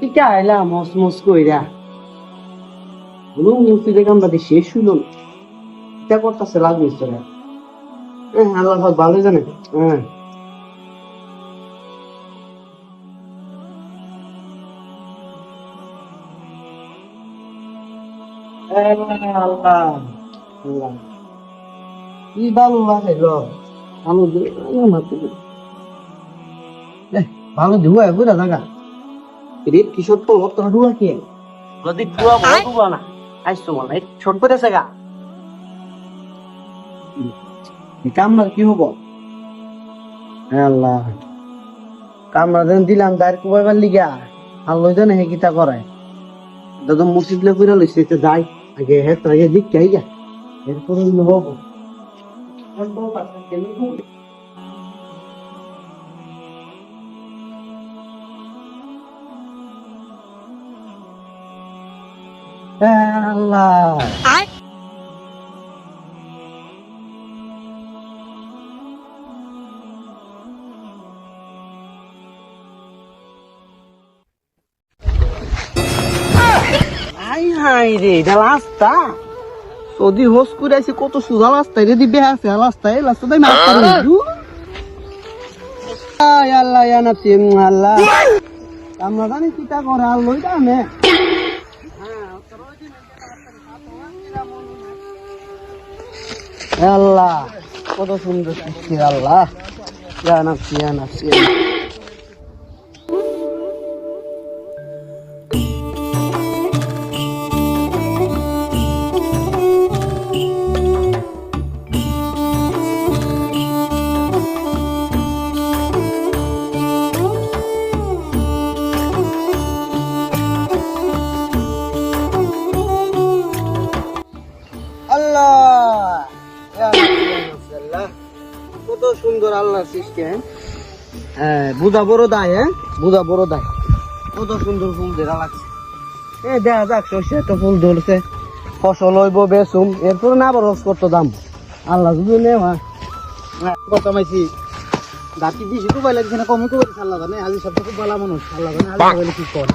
কি আইলা মস মস কইরা? কোনো মুসি দেখে আমরা দিয়ে শেষ হইল এটা করতেছে লাগবে আল্লাহ পাক ভালো জানে হ্যাঁ আল্লাহ। ভালো লাগে লো ভালো রে কিশোর তো তোর ডুয়া কি যদি বড় ডুবা না আইসো মানে ছোট করে সেগা কামনার কি হব? আল্লাহ। কামনা দেন দিলাম তার কুবাইবার লিগা। আল্লাহ জানে হে কিতা করে দাদা মসজিদ লে কইরা লইছে তো যাই। আগে হে তো আগে দিক চাই যা। এরপর হব আল্লাহ। হাই রে, এটা রাস্তা? যদি হোস করে আছে কত সুদা রাস্তা রে দিবে আছে রাস্তা এই রাস্তা তাই মাছ আয় আল্লাহ আল্লাহ। আমরা জানি কিটা করে, আর লই আল্লাহ কত সুন্দর সৃষ্টি আল্লাহ। জানাচ্ছি নাফসি বুদা বড় দায় হ্যাঁ? বুদা বড় দায়। কত সুন্দর ফুল দেখা লাগছে। এ দেখা যাক শস্য তো ফুল ধরছে। ফসল হইব বেসুম এরপর না আবার রস করতো দাম। আল্লাহ যদি নেওয়া কত মাইছি। দাঁতি দিছি তো লাগছে না কমে করে আল্লাহ জানে। আজি সব খুব ভালো মানুষ। আল্লাহ জানে আল্লাহ কি কর।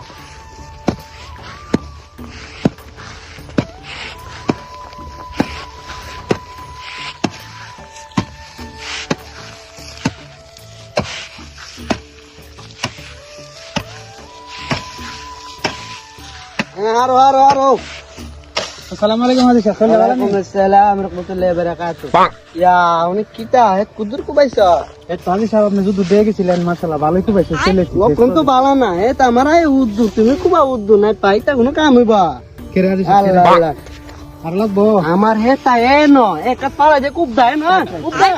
আরও আরও আরও। আসসালামু আলাইকুম হাজি সাহেব। ওয়ালাইকুম আসসালাম রহমতুল্লাহি ওয়া বারাকাতু ইয়া অনেক কিতা হে কুদুর কুবাইছ? এই তো সাহেব আপনি যদি দিয়ে গেছিলেন মাশাআল্লাহ ভালোই খুব আছে ছেলে ওখন তো বালা না। হে তামারা এই উদ্দু তুমি কুবা উদ্দু নাই পাইতা কোনো কাম হইবা? কে হাজি সাহেব আল্লাহ আর লাগবো? আমার হে তা এ ন একা পালা যে কুব দায় না কুব দায়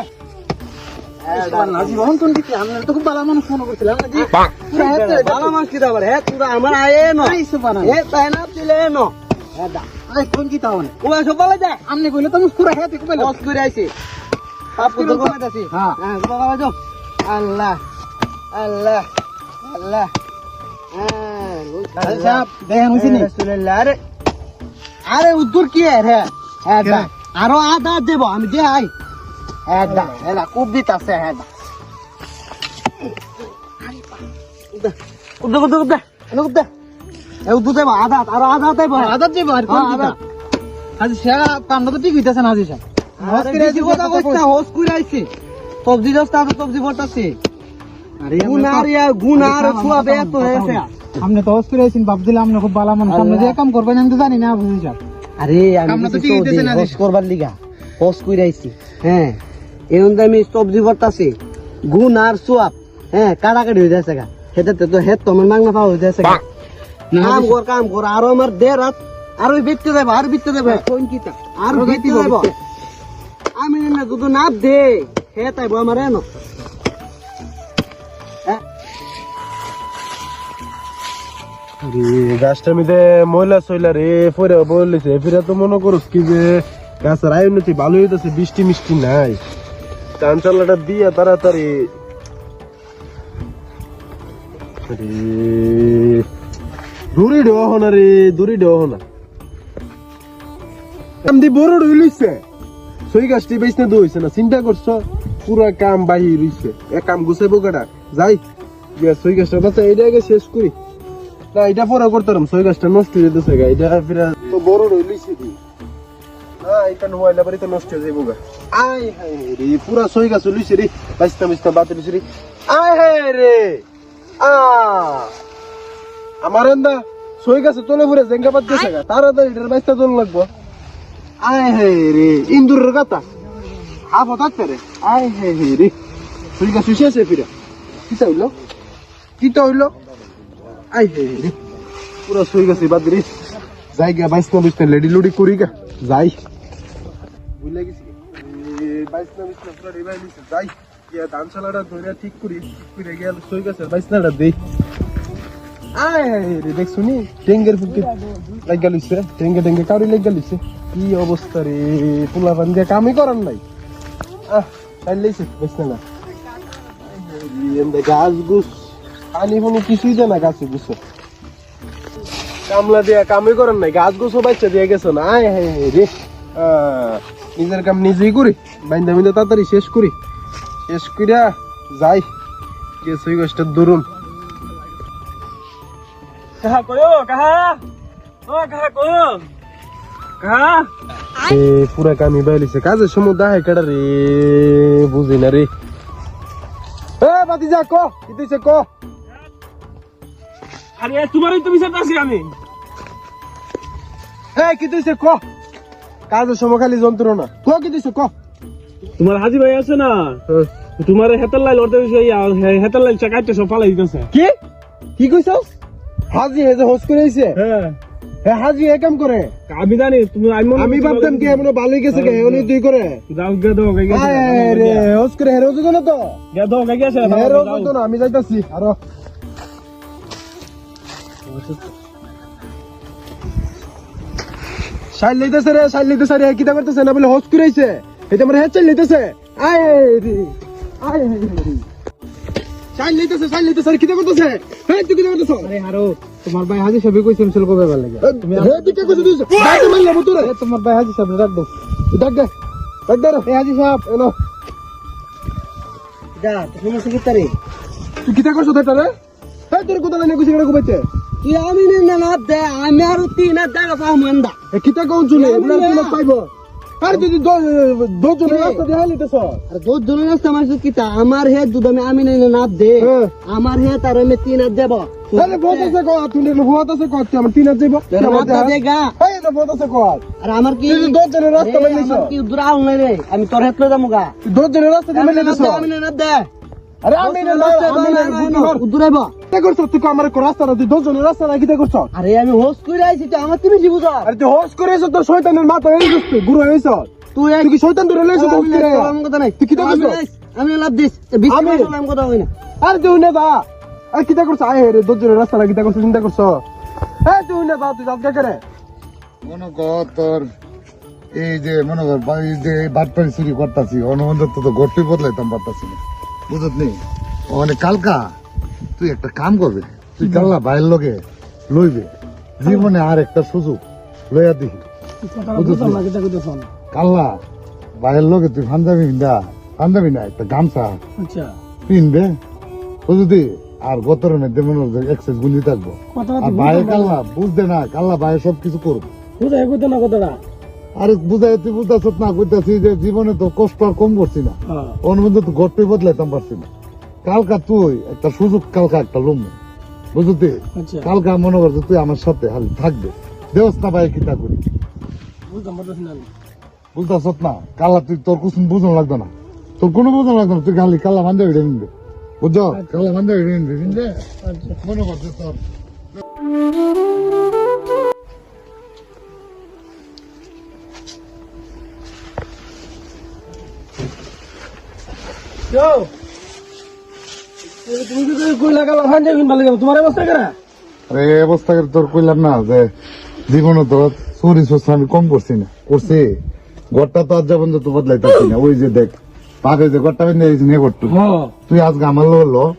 আমনে কইলে তুমি পুরো হেতে খুব লস করে আইছি। পাপ কুদু কমাইতাছি হ্যাঁ। হ্যাঁ কুবা বাবা যাও আল্লাহ আল্লাহ আল্লাহ। হ্যাঁ হাজি সাহেব দেখেন হইছে নি? রাসূলুল্লাহ আরে। আরে উদ্দুর কি হ্যাঁ। হ্যাঁ আরও আধা দেব আমি দে আই। হ্যাঁ দা খুব দিত আছে হ্যাঁ দা। এ আধা আরও আধা কোন হ্যাঁ, তো ঠিক হইতাছে না হোস আইছি। সবজি দস্তা তো সবজি ভরতাছি আরে গুনার ইয়া গুনার ছুয়া বে তো হয়েছে। আপনি তো হস করে আইছেন ভাব দিলাম আপনি খুব ভালো মানুষ আপনি যে কাম করবেন আমি তো জানি না আরে আমি তো তো ঠিক হইতেছে না করবার লিগা। হোস কইরা আইছি। হ্যাঁ। এখন তো আমি সবজি ভরতাছি গুন আর সোয়াব হ্যাঁ কাটাকাটি হয়ে যাচ্ছে গা। হেতে তো হেত তো আমার মাংনা পাওয়া হয়ে যাচ্ছে গা। কাম কর কাম কর আরও আমার দে রাত আরও বিত্তে দেব আর বিত্তে দেব। কোন আর বিত্তে দেব। আমি না যদি না দে হে তাইব আমার এনো। হ্যাঁ। গাছটা মিদে ময়লা সইলা রে ফিরে বলেছে ফিরে তো মনে করস কি যে গাছের আয় উন্নতি ভালো হইতেছে বৃষ্টি মিষ্টি নাই। টান চালাটা দিয়া তাড়াতাড়ি। দূরে দেওয়া হনা রে, দূরে গাছটি না দইছে না, চিন্তা করছ? পুরা কাম বাহি এ কাম যাই গাছটা এইটা শেষ করি। এটা পরে করতাম, সই গাছটা নষ্ট হয়ে যেতেছে গা এটা ফিরা তো দি। এটা নোয়াইলা বাড়ি তো নষ্ট হয়ে যাইব গা। আই হাই রে, পুরা সই গাছ লইছে রে। বাইস্তা বাইস্তা বাত লইছে রে। আই হাই রে। আ। আমার এন্দা সই গাছে, তোলে ফুরে জেঙ্গা বাদ গেছে গা। তাড়াতাড়ি এটার বাইস্তা তোল লাগবো। আয় হে রে, ইন্দুরের গাতা। হাফ হতাতে রে। আয় হে হে রে। সই গাছ শুষেছে ফিরে। কিতা হইল? কিতা হইল? আয় হে হে রে। পুরা সই গাছে, বাদ রে যাই গা বাইশ না লেডি লুডি করি গা। যাই। ভুলে গেছি। এ, বাইশ না বিশ না পুরা রিভাই নিছে যাই গিয়া ধান চালাটা ধরে ঠিক করি ঠিক করে গেল সই গাছের বাইশ নাটা দেই আয় রে দেখ শুনি টেঙ্গের ফুকি লাগা টেঙ্গে কাউরি লাগা লইছে। কি অবস্থা রে পোলা পান দিয়ে কামই করার নাই। আহ বেশ না এমনি গাছ গুছ পানি ফুনি কিছুই দেয় না গাছে গুছ। কামলা দিয়া কামই করার নাই গাছ গুছও বাচ্চা দিয়ে গেছে না। আয় হ্যাঁ রে। নিজের কাম নিজেই করি বাইন্দা মিলে তাড়াতাড়ি শেষ করি। শেষ করিয়া যাই গেছে গাছটার দরুন কাহা কয়ো কাহা? ও কাহা কয়ো? কাহা? এ পুরা কামি বাইলিছে কাজের সময় দাহে কেডা রে বুঝি না রে। এ বাতি যা ক? কি দিছে ক? আরে তোমারই তো বিচারতে আমি। এ কি দিছে ক? কাজের সময় খালি যন্ত্রণা। ক কি দিছে ক তোমার হাজি ভাই আছে না? তোমার হেতার লাইল অর্ধেক হেতার লাইল চাকাইতে সব দিতেছে। কি? কি কইছস? হাজি হে যে হোস করে আইছে? হ্যাঁ। হে হাজি এ কাম করে? আমি জানি তুমি আমি ভাবতাম কি এমন ভালোই গেছে কে উনি তুই করে। যাও গে দাও গে গেছে আয় রে হোস করে হেরো তো না তো। গে দাও গে গেছে হেরো তো না আমি যাইতাছি আরও। শাইল লইতেছে রে শাইল লইতেছে রে কিতা করতেছে? না বলে হোস করেছে এটা আমার হেড চাইল লইতেছে। আয় রে আয় রে শাইল লইতেছে শাইল লইতেছে রে কিতা করতেছে? হ্যাঁ তুই কিতা করতেছ? আরে হারো তোমার ভাই হাজি সাহেব কইছেন ছিল কবে লাগে। হে তুই কে কইছিস তুই দাঁড়া মারলে মতো রে এ, তোমার ভাই হাজি সাহেব ডাক ডাক দে ডাক দে। রে হাজি সাহেব যা কি তারে তুই কিতা করছ এটা রে হ্যাঁ তোর কোথা লাগে কইছিস এটা কইতে আমি না দে আমি আর তিন টাকা পাবো এন্দা কিতা কোন চুলে এগুলা কি লোক পাইবো। আরে তুই দশ রাস্তা দেখাই লিতেছ আর দশ রাস্তা আমার হে দুধ আমি আমি না না দে। আমার হে তার আমি তিন দেব। আরে বহুত আছে কো তুই বহুত আছে কো আমার তিন হাত যাইবো তোর দেগা এই না বহুত আছে কো আর আমার কি জনের রাস্তা কি নাই রে আমি তোর হেতলে যাব গা তুই দশ জনের রাস্তা আমি না দে। আরে আমি হোস করে আইছি তো আমার তুমি বুঝা তুই হোস শয়তানের মাথা এই গেছে গুরু হইছ তুই তুই কি শয়তান ধরে লইছ তো আমি কথা নাই। তুই কিতা আমি করছ? নাই, আমি লাভ দিস। আমি? কথা হই না। আরে তুই না দা আরে কিতা করছ? আয় রে দশ রাস্তা না কিতা করছ চিন্তা করছ? এই তুই না দা তুই যাত করে মনে কর তোর এই যে মনে কর বা- এই যে বাটপাড়ি চুরি করতেছি অনুবন্ধ তো গড়টি বদলাইতাম পারতাছি না মানে কালকা তুই একটা কাম করবে তুই কাল্লা বাইরের লোকে লইবে। জীবনে আর একটা সুযোগ লইয়া নেই? কাল্লা বাইরের লোকে তুই পাঞ্জাবি পিন্দা পাঞ্জাবি না একটা গামছা আচ্ছা। পিনবে। বুঝলি আর গতরের মধ্যে মনে হচ্ছে এক্সেস গুলি থাকব। আর বাইরে কাল্লা বুঝতে না কাল্লা বাইরে সব কিছু করবে কোথায় না কথাটা। আরে বুঝাই তুই বুঝতেছ না কইতাছি যে জীবনে তো কষ্ট আর কম করছি না। হ্যাঁ। মধ্যে তো ঘরটি বদলাইতাম পারছি না। কালকা তুই একটা সুযোগ কালকা একটা লুম। বুঝলি আচ্ছা। কালকা মনে করছে তুই আমার সাথে হালি থাকবে। দেওস না ভাই কিতা করি? বুঝতেছ না কালা তুই তোর কুসুম বুঝন লাগতো না। তোর কোনো বুঝন লাগতো না তুই খালি কালা বান্ধে ভিড়ে নিবে। বুঝছ? কালা বান্ধে ভিড়ে নিবে মনে করছে তোর আরে অবস্থা তোর কইলাম না যে জীবনে তো চুরি চুরি আমি কম করছি না। করছি। ঘরটা তো আজ যাবন তো বদলাইতেছি না। ওই যে দেখ পাকে যে ঘরটা বেঁধে এই যে নিয়ে করতো তুই আজকে আমার হলো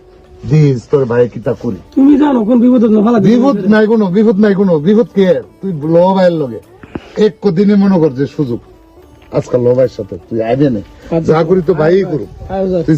দিস তোর ভাই কিতা করি। তুমি জানো কোন বিপদ বিপদ নাই কোনো বিপদ নাই কোনো। বিপদ কে? তুই লো ভাইয়ের লগে। এক দিনে মনে কর যে সুযোগ। আজকাল লো সাথে তুই আইবে না। আচ্ছা। যা করি তো ভাই আচ্ছা। করুক। হ্যাঁ, হ্যাঁ, কি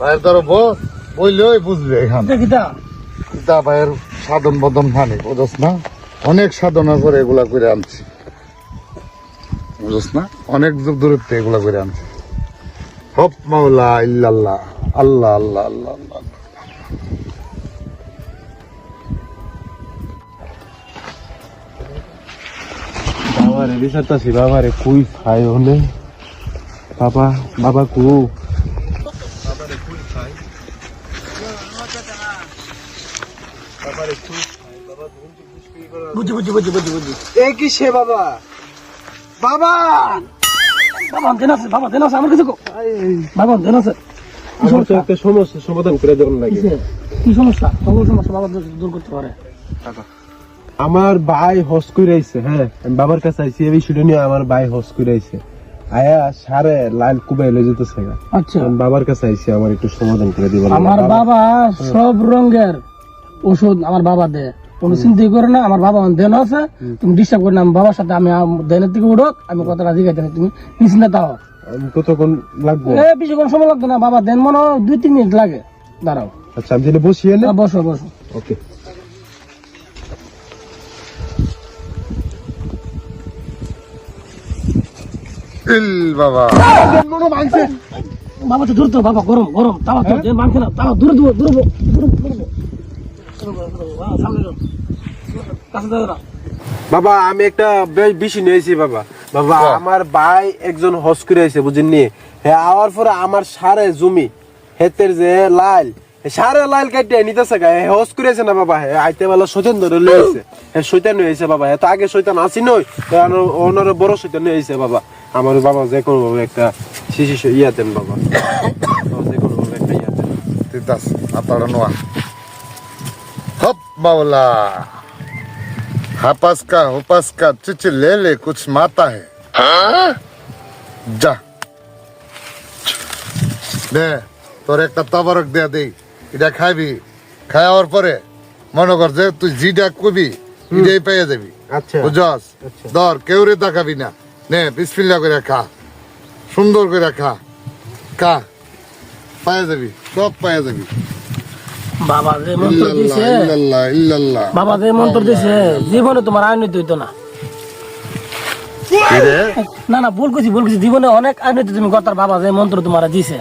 বাইরে বইলে বুঝবে এখানে। কিতা কিতা বাইরে সাধন বদন মানে বুঝস না? অনেক সাধনা করে এগুলা করে আনছি। বুঝস না? অনেক দূর দূরত্বে এগুলা করে আনছি। হপ মাওলা, ইল্লাল্লাহ, আল্লাহ আল্লাহ আল্লাহ আল্লাহ। বাবারে বিচারতাছি বাবারে, কুই খাই হলে? বাবা বাবা কু বুঝি বুঝি বুঝি বুঝি বুঝি। এ কি সে বাবা? বাবা! বাবা দেন আছে বাবা দেন আছে আমার কাছে বাবা দেন আছে। একটা সমস্যা সমাধান করে দেওয়ার লাগে কি সমস্যা? সকল সমস্যা বাবা দূর- দূর করতে পারে। আমার ভাই হস করে আইছে হ্যাঁ? আমি বাবার কাছে আইছি এই বিষয়টা নিয়ে আমার ভাই হস করে আইছে আয়া সারে লাল কুবাই লয়ে যেতেছে আচ্ছা। বাবার কাছে আইছি আমার একটু সমাধান করে দিবেন। আমার বাবা সব রঙের ওষুধ আমার বাবা দেয়। কোনো চিন্তাই করে না আমার বাবা দেন আছে তুমি ডিস্টার্ব করে না আমার বাবার সাথে আমি দেনের থেকে উঠোক আমি কথাটা জিজ্ঞাসা করি, তুমি নিশ্চিন্তে তাও কতক্ষণ লাগবে? এ বেশি কোনো সময় লাগতো না বাবা দেন মনে দুই তিন মিনিট লাগে। দাঁড়াও। আচ্ছা আমি তাহলে বসিয়ে নে বসো বসো। ওকে। বাবা। বাবা তো দূর তো বাবা গরম গরম। তাও তো মানছে না তাও দূরে দূরে দূরে দূরে। বাবা আমি একটা বে- বেশি নিয়েছি বাবা। বাবা আমার ভাই একজন হস করে আইছে বুঝেননি? হ্যাঁ আওয়ার পরে আমার সারে জমি হেতের যে লাল সারে লাল কাটিয়ে নিতেছে গা। হস করে আইছে না বাবা? হ্যাঁ আইতে বেলা শৈতান ধরে লইছে হ্যাঁ শৈতান হয়েছে বাবা। হ্যাঁ তো আগে শৈতান আসি নই ওনার বড় শৈতান হয়েছে বাবা। আমার বাবা যে কোনো ভাবে একটা শিশি ইয়া দেন বাবা যে কোনো ভাবে একটা ইয়া দেন। তিতাস আতাড়া নোয়া। হপ মাওলা হাপাস কা হুপাস কা চিচ লে লে কুছ মাতা হে যা দে তোর একটা তবরক দেয়া দেই এটা খাইবি খাওয়ার পরে মনে কর যে তুই জিটা কবি এটাই পেয়ে যাবি আচ্ছা বুঝছস ধর কেউ রে তাকাবি না নে বিসমিল্লা করে খা সুন্দর করে খা খা পায়ে যাবি সব পায়ে যাবি বাবা যে মন্ত্র দিছে ইল্লাল্লাহ ইল্লাল্লাহ। বাবা যে মন্ত্র দিছে জীবনে তোমার হইতো না। না না ভুল করছি ভুল করছি জীবনে অনেক তুমি কর্তার বাবা যে মন্ত্র তোমার দিছে।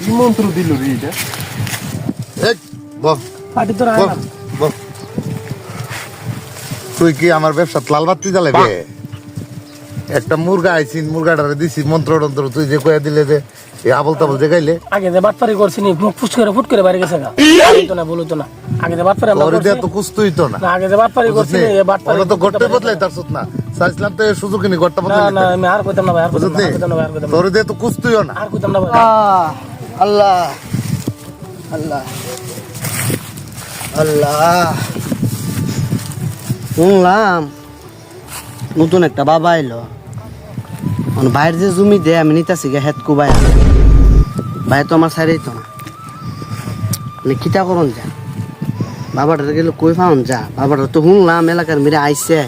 কি মন্ত্র দিল রে এটা? তোর তুই কি আমার ব্যবসা লাল বাতি জ্বালাবে? একটা মুরগা আইছিন মুরগাটারে দিছি মন্ত্র টন্ত্র তুই যে কয়ে দিলে যে এই আবল তাবল যে গাইলে। আগে যে বাটপারি করছি নি মুখ ফুস করে ফুট করে বাইরে গেছে গা। বলতো না বলতো না। আগে যে বাটপারি আমরা করছি তো কুস্তুই তো না। না আগে যে বাটপারি করছি নি, এ বাটপারি তো গড়তে বদলাই তার সুত না। চাইছিলাম তো সুযোগ নি গড়টা না বদলাই না না আমি আর কইতাম না ভাই আর কইতাম না আর কইতাম না ভাই আর কইতাম না। তোর দিয়ে তো কুস্তুইও না। আর কইতাম না ভাই। আল্লাহ আল্লাহ আল্লাহ। শুনলাম নতুন একটা বাবা এলো। মানে যে জমি দে আমি নিতাছি গে হেত কুবাই ভাই তো আমার সাইডেই তো না। মানে কিতা করন যা? বাবাটার গেলে কই পাওন যা? বাবাটা তো শুনলাম, এলাকার মেরে আইছে।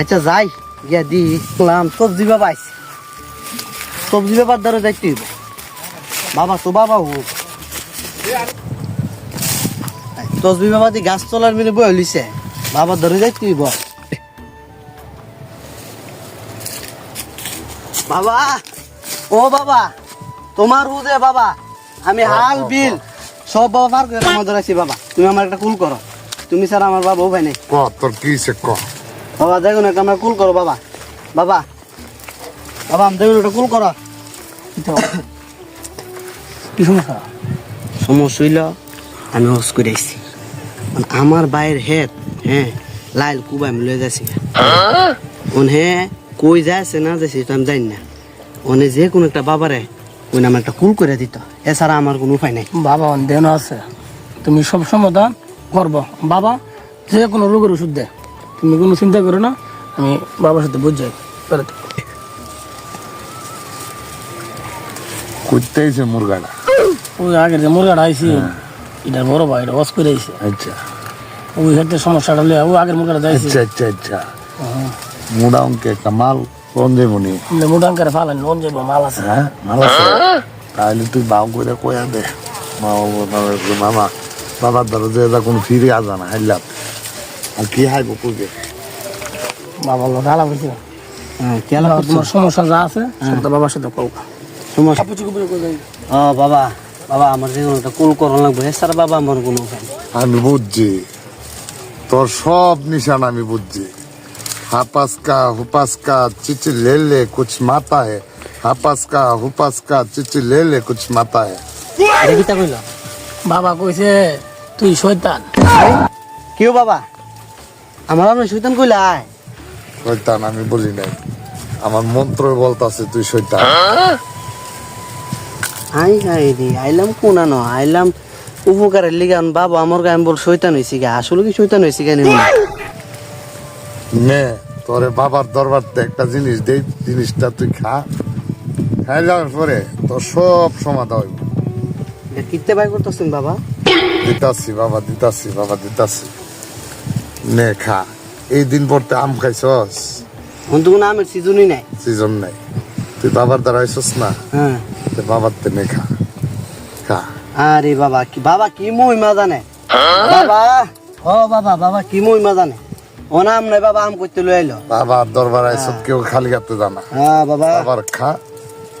আচ্ছা যাই, গিয়া দি শুনলাম, সবজি বাবা আইছে। সবজি ব্যাপার দ্বারা যাইতে হইব। বাবা তো বাবা হোক তসবি বাবা দি গাছ তলার মিলে বই হলিছে বাবা ধরে যাইতে হইব। বাবা ও বাবা তোমার হুদে বাবা আমি হাল বিল সব বাবা পার করে আমাদের আছি বাবা। তুমি আমার একটা কুল করো। তুমি স্যার আমার বাবা ভাই নেই। ক তোর কি সে ক বাবা দেখুন একটা আমার কুল করো বাবা। বাবা বাবা আমি দেখুন একটা কুল করো। কি সমস্যা? সমস্যা হইল আমি হস করে আইছি। মানে আমার বাইরের হেড হ্যাঁ লাইল কুবা আমি লয়ে যাচ্ছি ওন হে? কই যাচ্ছে না যাচ্ছে এটা আমি জানি না। ওনে যে কোনো একটা বাবারে ওই আমার একটা কুল করে দিত। এছাড়া আমার কোনো উপায় নাই। বাবা দেন আছে। তুমি সব সমাধান করব। বাবা যে কোনো রোগের ওষুধ দেয় তুমি কোনো চিন্তা করো না আমি বাবার সাথে বুঝ যাই। করতে আইছে মুরগাটা। ওই আগের যে মুরগাটা আইছি এটা বড় ভাই এটা ওয়াশ করে আইছে। আচ্ছা। ওই ক্ষেত্রে সমস্যাটা ও আগের মুরগাটা যাইছে। আচ্ছা আচ্ছা আচ্ছা। মুড়া অঙ্কে একটা মাল কোন দেবনি মুডাঙ্কারে ফালানি লোন যাইব মাল আছে। হ্যাঁ মাল আছে। তাহলে তুই বাউ করে কয়া দে। মামা বাবার দ্বারা যে এটা কোনো ফিরে আসা না হাইলাম আর কি হাইব কুকে বাবা হয়েছে হ্যাঁ কেলা তোমার সমস্যা যা আছে সেটা বাবার সাথে কও। সমস্যা? ও বাবা বাবা আমার জীবনটা কুল করন লাগবে। হে স্যার বাবা আমার কোনো। আমি বুঝছি। তোর সব নিশান আমি বুঝছি। হাপাসকা হুপাসকা চিচি है কুছ মাতা হে হাপাসকা হুপাসকা চিচি লেলে কুছ মাতা হে রেবিতা কইল বাবা কইছে তুই শয়তান কিও বাবা আমার আপনি শয়তান কইলা শয়তান আমি বলি নাই আমার মন্ত্র বলতাছে তুই শৈতান হাই হাই রে আইলাম কোনা ন আইলাম উপকারের লিগান বাবা আমার গায়ে বল শৈতান হয়েছি কি আসলে কি শৈতান হয়েছি গা নে তোরে বাবার দরবারতে একটা জিনিস দেই জিনিসটা তুই খা। খাইলার পরে। তোর সব সমাধান হইব। কিতে বাই করতেছেন বাবা? দিতাছি বাবা দিতাছি বাবা দিতাছি। নে খা। এই দিন পরতে আম খাইছস? এখন তো কোনো আমের সিজনই নাই। সিজন নাই। তুই বাবার দ্বারা আইসস না? হ্যাঁ। বাবার তে নে খা। খা। আরে বাবা কি বাবা কি মহিমা জানে? বাবা ও বাবা বাবা কি মহিমা জানে? ও নাম নাই বাবা আম করতে লই আইলো। বাবার দরবার আইসত কেউ খালি হাতে জানা হ্যাঁ বাবা। বাবার খা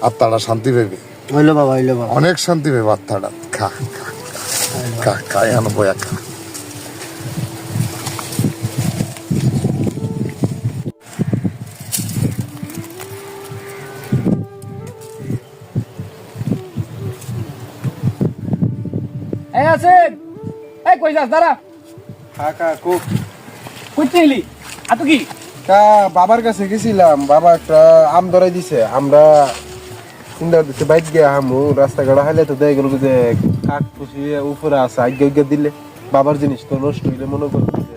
আত্মাটা শান্তি পেবি হইল বাবা হইল বাবা। অনেক শান্তি পেবে আত্মাটা খা খা খা খা এখন বয়া খা। এই আছেন? এই কই যাস দাঁড়া। কাকা কোক কইতে এলি আতো কি? কা বাবার কাছে গেছিলাম বাবা একটা আম ধরাই দিছে আমরা চিন্তা করতেছে বাইক গিয়ে আমু রাস্তাঘাট হাইলে তো দেয় গেল যে কাক পুষি উপরে আছে আগে আগে দিলে বাবার জিনিস তো নষ্ট হইলে মনে করবে যে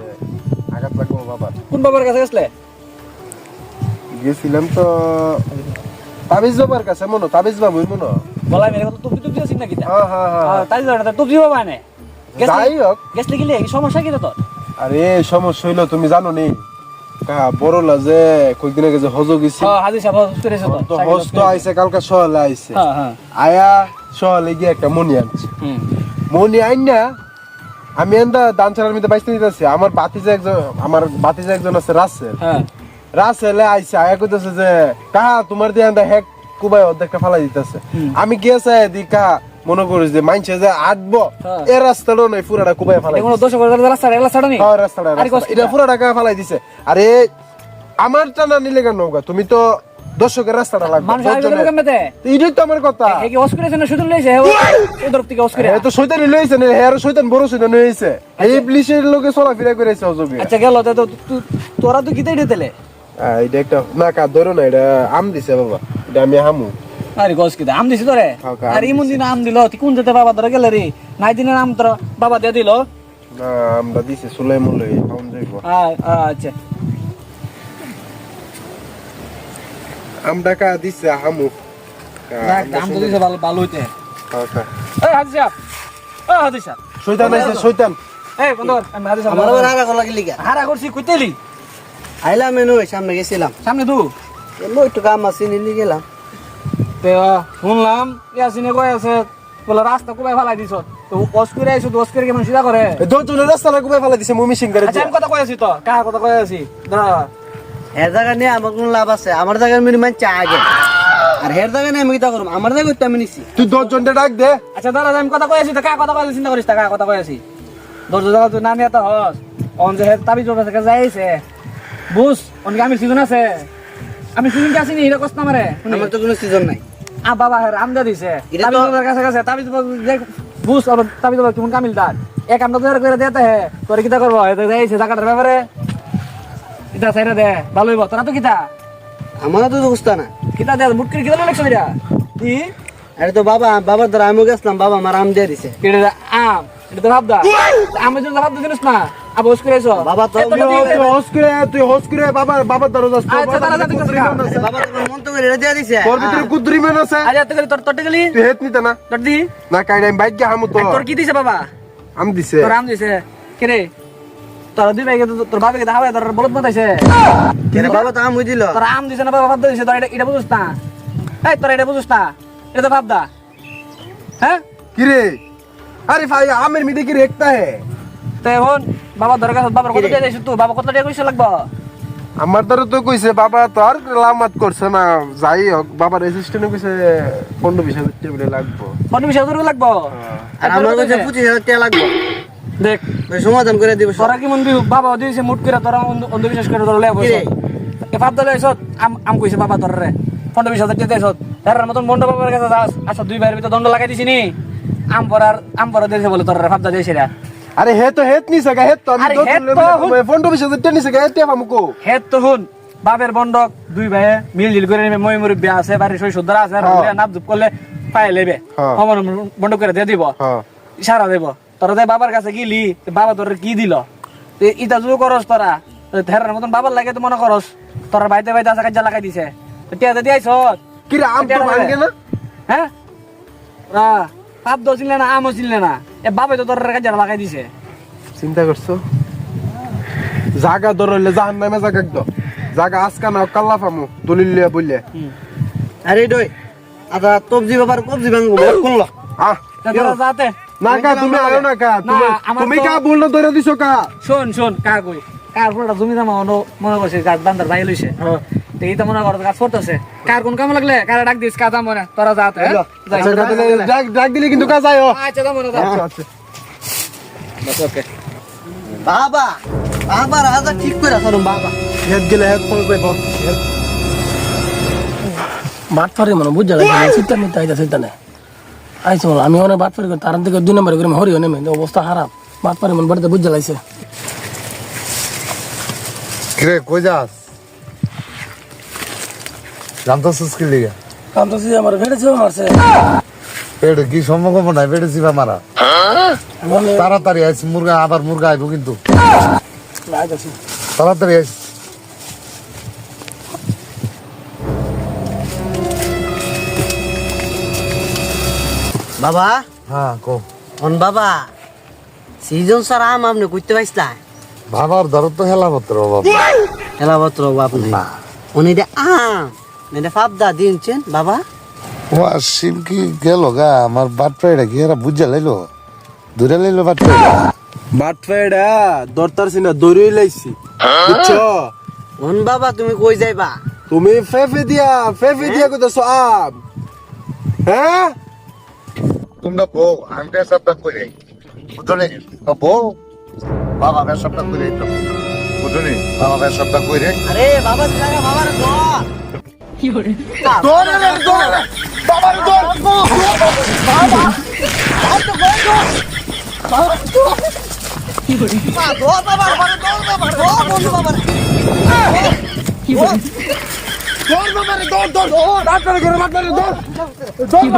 আঘাত লাগবো বাবার। কোন বাবার কাছে গেছলে? গেছিলাম তো তাবিজ বাবার কাছে মনো তাবিজ বাবুই মনো। বলাই মেরে কথা আছিস নাকি হ্যাঁ হ্যাঁ হ্যাঁ। তাই জানা তুই জিও বানে যাই হোক। গেছলে গেলে কি সমস্যা কি তোর? আরে সমস্যা হইল তুমি জানো নি কা বড় লাজে কয়েকদিন আগে যে হজ গেছি। হ্যাঁ হাজি সাহেব করেছে তো তো হজ তো আইছে কালকা সহলে আইছে। হ্যাঁ হ্যাঁ। আয়া সহলে গিয়ে একটা মনি আনছে। হুম। মনি আইন না আমি এন্দা দান ছাড়ার মধ্যে বাইসতে দিতেছি। আমার বাতিজা একজন আমার বাতিজা একজন আছে রাসেল। হ্যাঁ। রাসেলে আইছে আয়া কইতেছে যে কাহা তোমার দিয়ে এন্দা হেক কুবাই অর্ধেকটা ফালাই দিতেছে। আমি গিয়েছে দি কাহা মনে করিস যে মাইনছে যে আটবো হ্যাঁ। এ রাস্তাটা নয় পুরাটা কুবাই ফালাই এগুলো দশ করে রাস্তা রাস্তা নেই। হ্যাঁ, রাস্তাটা, আরে এটা পুরো টাকা ফালাই দিছে। আরে আমার টানা নিলে কেন নৌকা? তুমি তো দর্শকের রাস্তাটা লাগবে এইটাই তো? আমার কথা। কি অস্করেছে না শুধু লইছে? ও তরফ থেকে অস্করে। এ তো শৈতানি লইছে না হ্যাঁ শৈতান বড় শৈতান হয়েছে এই ইবলিশের লোকে চলাফেরা করেছে অজবে আচ্ছা গেল তো তোরা তো কিতাই দিতেলে। এটা একটা না কা ধরো না এটা আম দিছে বাবা। এটা আমি হামু। আরে কিতা আম দিছি তোরে? হ্যাঁ, আম আর ইমন দিন আম দিল তুই কোন যেতে বাবা ধরে গেলে রে? নাই দিনের আম তোর বাবা দিয়ে দিল। না আমরা দিছে মুলাই খাউন যাইব। আচ্ছা। আমটা কা দিছে হামু? আম তো দিছে ভালো ভালো হইতে। খা। এই হাজি সাহেব। ও হাজি সাহেব। শৈতান আইছে শৈতান এই বন্ধু আমি হাজি সাহেব। আমার হারা গলা গেলি গা হারা করছি কইতেলি আইলাম এনো সামনে গেছিলাম। সামনে তু এমন একটু কাম আছে নিলি গেলাম। তে শুনলাম ইয়াসিনে কই আছে বলে রাস্তা কোবাই ফেলাই দিছ। তো অস্করে আইছো তো অস্করে কেমন সিধা করে? এই দশজনের রাস্তাটা কুবাই ফালাই দিছে মুমি সিং করে আচ্ছা আমি কথা কই আছি তো কাহা কথা কই আছি? দাঁড়া। হের জায়গা নিয়ে আমার কোনো লাভ আছে আমার জায়গায় মিনি মান চা আগে। আর হের জায়গা নিয়ে আমি কিতা করব? আমার জায়গায় তো আমি নিছি। তুই ডাক দে। আচ্ছা দাঁড়া আমি কথা কই আছি তো কাহা কথা কই চিন্তা করিস তা কথা কই আছি? দরজা জায়গা তুই না নিয়ে তো হস। অন যে হের তাবি জোড়া থেকে যাইছে বুঝ অনেকে আমি সিজন আছে। আমি সিজন কে আসিনি এটা কষ্ট আমারে আমার তো কোনো সিজন নাই। আ বাবা আমদা দিছে। এটা তাবি তো- জোড়ার কাছে কাছে তাবি দেখ বুঝ আর তাবি জোড়া কেমন কামিল দার। এক আমদা ধরে করে দেতে হে তোর কিতা করব? এটা যাইছে জায়গাটার ব্যাপারে। কিতা সাইরা দে ভালো হইব। তোরা তো কিতা? আমার তো বুঝতা না। কিতা দে বুট করে কিতা লাগছ এটা ই আরে তো বাবা বাবার দ্বারা আমিও গেছিলাম বাবা আমার আম দিয়ে দিছে। এটা আম এটা তো ভাবদা জিনিস না? আবার হুস করে আইছো? বাবা তো হস করে তুই হস করে বাবার দ্বারা যাস তোর আচ্ছা, দাঁড়া। মন আছে। বাবা তো মন তো করে এটা দিয়ে দিছে। তোর ভিতরে কুদ্রি মন আছে। এত গেলি তোর তোরটা গেলি? তুই হেত নিতে না। তোর দি? না কাইডা আমি বাইক গিয়ে হামু তো। আর তোর কি দিছে বাবা? আম দিছে। তোর আম দিছে। কে তোর দুই ভাই তোর বাবাকে দেখা তোর বলত মতাইছে। কেন বাবা তো আম হই দিল। তোর আম দিছে না বাবা ভাব দিছে তোর এটা এটা বুঝছ না। এই তোর এটা বুঝছ না। এটা তো ভাবদা হ্যাঁ? কি রে আরে ভাই আমের মিদে কি রেখতা হে। তো এখন বাবা দরকার বাবার কত দিয়ে দিছিস তুই বাবা কত টাকা কইছে লাগবে? আমার দ্বারা তো কইছে বাবা তো আর লামাত করছে না যাই হোক বাবার অ্যাসিস্ট্যান্ট কইছে পনেরো বিশ হাজার টেবিলে লাগবো। কত বিশ হাজার লাগবে? আর আমার কাছে পঁচিশ হাজার টাকা লাগবে। দেখ ওই সমাধান করে দিব তোরা কি মন দিও বাবা দিয়েছে মুট করে তোরা অন্ধবিশ্বাস করে তোরা লেব এ ভাব দলে এসত আম আম কইছে বাবা তোর রে। পনেরো বিশ হাজার দিয়ে এসত তার মতন বন্ড বাবার কাছে যাস। আচ্ছা দুই ভাইয়ের ভিতর দণ্ড লাগাই দিছি নি। আম পরার আম পরা দিয়েছে বলে তোর রে ভাবদা দিয়েছে রে। আরে হে তো হেত নিছে গা হেত তো আমি আরে তো হেত তো হুন। পনেরো বিশ হাজার টেন নিছে গা হেত তো হুন। বাপের বন্ডক দুই ভাইয়ে মিলজিল করে নেবে মই মুরব্বী আছে বাড়ির সই সুন্দর আছে হ্যাঁ। নাপ ধুপ করলে পায়ে লেবে। হ্যাঁ। অমন বন্ডক করে দিয়ে দিব। হ্যাঁ। ইশারা দেব। তোরা তাই বাবার কাছে গিলি বাবা তোর কি দিল? ইটা জুড়ো করস তোরা। ধেরার মতন বাবার লাগে তো মনে করস। তোরা বাইতে বাইতে আসা কাজা লাগাই দিছে। তো টিয়া দিয়ে আইস কি রে আম তো ভাঙ্গে না? হ্যাঁ? পাপ দো চিনলে না আমও চিনলে না। এ বাবা তো তোর কাজা লাগাই দিছে। চিন্তা করছ? জাগা ধরলে জাহান নামে জাগা একদম। জাগা আজকা না কাল্লা ফামু দলিল লিয়া বললে আরে ডই আদা তবজি বাবার কবজি ভাঙবো কোনলো আহ তা তোরা যাতে। না কা তুমি আয়ো না কা তুমি তুমি কা বল না ধরে দিছো কা? শোন শোন কা কই কার কোনটা জমি জমা মনে করছে গাছ বান্দার ভাই লইছে। তো এইটা মনে কর কাজ করতেছে। কার কোন কাম লাগলে? কার ডাক দিস? কাজ মনে তোরা যাতে হ্যাঁ? যাই। আচ্ছা ডাক ডাক দিলে কিন্তু কাজ আয়ো আচ্ছা যাব না আচ্ছা আচ্ছা। বাস ওকে। বাবা বাবা রাজা ঠিক করে সরম বাবা। হেড গেলে হেড ফোন কইব বাট ফারি মানে বুঝা লাগে সিটা মিটা আইতা সিটা নে আইছে বল আমি অনেক বাট ফারি তার থেকে দুই নম্বর করে হরি নেমে অবস্থা খারাপ। বাট ফারি মন বাড়িতে বুঝা লাইছে কিরে কই যাস? জানতাছিস কি লিগে আমার মারছে? কি সম্ভব নাই পেটে চিপা মারা? তাড়াতাড়ি আইস মুরগা আবার মুরগা আইব কিন্তু। তাড়াতাড়ি আইস। বাবা? হ্যাঁ কো। অন বাবা সিজন স্যার আম আপনি করতে পাইছিলা বাবার ধরো তো হেলা পত্র বাবা। খেলা পত্র আপনি। না। উনি দে আম। এটা ফাবদা দিনছেন বাবা। ও সিম কি গেল গা আমার কি এরা বুঝা লাইলো? দূরে লাইলো বাট পাইডা বাট ফেডা দরতার সিনা দড়ি লাইছি। বুঝছ? অন বাবা তুমি কই যাইবা? তুমি ফেফে দিয়া ফেফে দিয়া কইতাছো আম। হ্যাঁ? তোমরা বউ আমি পেশাবটা করে বুঝলে? বউ বাবা পেশাবটা করে তো। বুঝলি? বাবা পেশাবটা করে আরে বাবা বাবার ঘর। দৌড়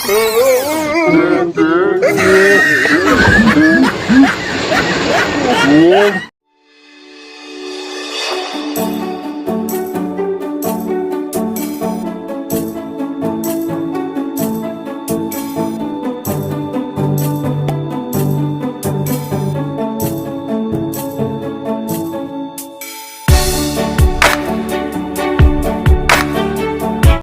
Oh,